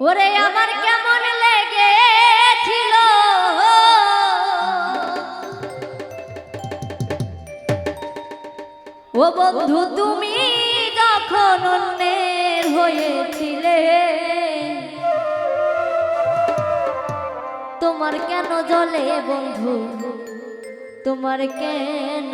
ওরে আমার কেমন লেগেছিল? ও বন্ধু, তুমি যখন অন্যের হয়েছিলে, তোমার কেন জলে বন্ধু? তোমার কেন